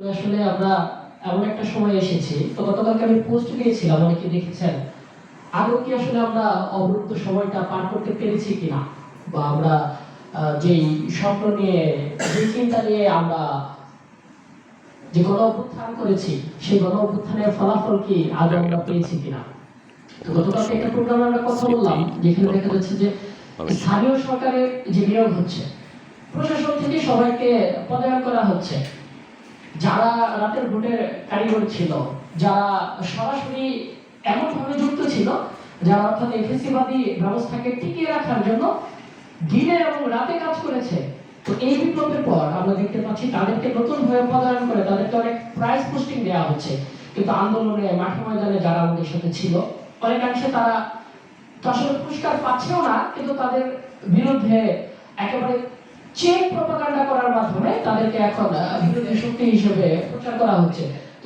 আসলে আমরা এমন একটা সময় এসেছি। তো গতকালকে আমি পোস্ট দিয়েছিলাম অনেকে দেখেছেন। আদৌ কি আসলে আমরা অবরুদ্ধ সময়টা পার করতে পেরেছি কিনা? বা আমরা যেই স্বপ্ন নিয়ে যে চিন্তা নিয়ে আমরা যে গণ অভ্যুত্থান করেছি সেই গণ অভ্যুত্থানের ফলাফল কি আদৌ আমরা পেয়েছি কিনা? তো গতকালকে একটা প্রোগ্রামে আমরা কথা বললাম যেখানে দেখা যাচ্ছে যে স্থানীয় সরকারের যে নিয়োগ হচ্ছে প্রশাসন থেকে সবাইকে পদায়ন করা হচ্ছে। যারা রাতের ভোটের কারিগর ছিল যারা সরাসরি এমনভাবে যুক্ত ছিল, যারা অর্থাৎ এফএসিবাদী ব্যবস্থাকে টিকিয়ে রাখার জন্য দিনে এবং রাতে কাজ করেছে, তো এই বিপ্লবের পর আমরা দেখতে পাচ্ছি তাদেরকে নতুন ভাবে পদায়ন করে তাদেরকে অনেক প্রাইজ পোস্টিং দেওয়া হচ্ছে। কিন্তু আন্দোলনে, মাঠে ময়দানে যারা আমাদের সাথে ছিল, অনেকাংশে তারা আসলে পুরস্কার পাচ্ছেও না, কিন্তু তাদের বিরুদ্ধে একেবারে চেক প্রপাগান্ডা তাদেরকে এখন বিরোধী শক্তি হিসেবে প্রচার করা হচ্ছে।